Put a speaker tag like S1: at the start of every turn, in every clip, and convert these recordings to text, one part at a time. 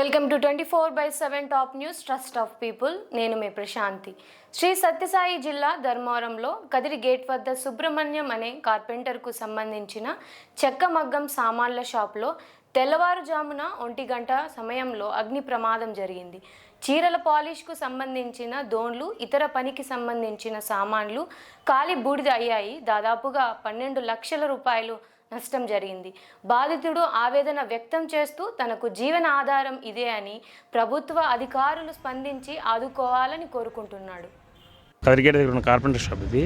S1: Welcome to twenty four by seven top news trust of people. నేను మీ ప్రశాంతి. శ్రీ సత్యసాయి జిల్లా ధర్మవరంలో కదిరి గేట్ వద్ద సుబ్రహ్మణ్యం అనే కార్పెంటర్కు సంబంధించిన చెక్క మగ్గం సామాన్ల షాప్లో తెల్లవారుజామున ఒంటి గంట సమయంలో అగ్ని ప్రమాదం జరిగింది. చీరల పాలిష్కు సంబంధించిన దోన్లు ఇతర పనికి సంబంధించిన సామాన్లు కాలి బూడిద అయ్యాయి. దాదాపుగా పన్నెండు లక్షల రూపాయలు నష్టం జరిగింది. బాధితుడు ఆవేదన వ్యక్తం చేస్తూ తనకు జీవన ఆధారం ఇదే అని ప్రభుత్వ అధికారులు స్పందించి ఆదుకోవాలని కోరుకుంటున్నాడు.
S2: కదిరిగేట దగ్గర ఉన్న కార్పెంటర్ షాప్ ఇది.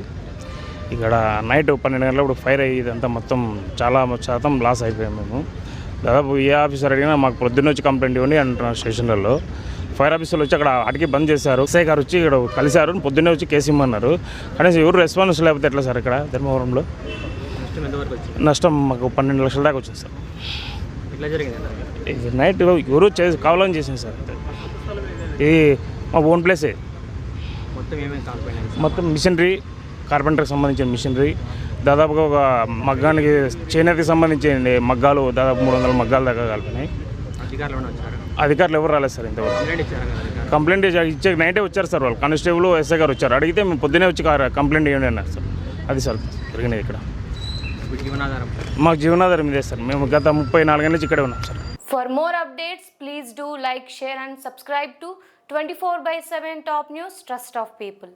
S2: ఇక్కడ నైట్ పన్నెండు గంటలప్పుడు ఫైర్ అయ్యేది అంతా మొత్తం చాలా శాతం లాస్ అయిపోయాం మేము. దాదాపు ఏ ఆఫీసర్ అడిగినా మాకు పొద్దున్న వచ్చి కంప్లైంట్ ఇవ్వండి అంటున్నారు స్టేషన్లలో. ఫైర్ ఆఫీసర్లు వచ్చి అక్కడ అడిగి బంద్ చేశారు. ఎస్ఐ గారు వచ్చి ఇక్కడ కలిశారు. పొద్దున్నే వచ్చి కేసు ఇమ్మన్నారు. కనీసం ఎవరు రెస్పాన్స్ లేకపోతే ఎట్లా సార్ ఇక్కడ ధర్మవరంలో?
S3: నష్టం ఎంతవరకు వచ్చింది?
S2: నష్టం మాకు పన్నెండు లక్షల దాకా వచ్చింది సార్.
S3: జరిగింది?
S2: ఇది నైట్ ఎవరు చేసి కావాలని చేసింది సార్. ఇది మా ఓన్ ప్లేసే.
S3: మొత్తం ఏమేమి కాకపోయినాయి?
S2: మొత్తం మిషనరీ కార్పెంటర్కి సంబంధించిన మిషనరీ దాదాపుగా ఒక మగ్గానికి చేనేతకి సంబంధించిన మగ్గాలు దాదాపు మూడు వందల మగ్గాల దాకా కలిపినాయి
S3: అధికారులు
S2: ఎవరు రాలేదు సార్ ఇంతవరకు.
S3: కంప్లైంట్
S2: ఇచ్చే- నైటే వచ్చారు సార్ వాళ్ళు. కానిస్టేబుల్ ఎస్ఐ గారు వచ్చారు. అడిగితే మేము పొద్దునే వచ్చి కంప్లైంట్ ఇవ్వండి అన్నారు సార్. అది సార్ జరిగినది ఇక్కడ.
S3: జీవనాధారం.
S2: మాకు జీవనాధారం ఇదే సార్. మేము గత ముప్పై నాలుగేళ్ళ నుంచి ఇక్కడే ఉన్నాం sir.
S1: For more updates please do like share and subscribe to twenty four by seven top news trust of people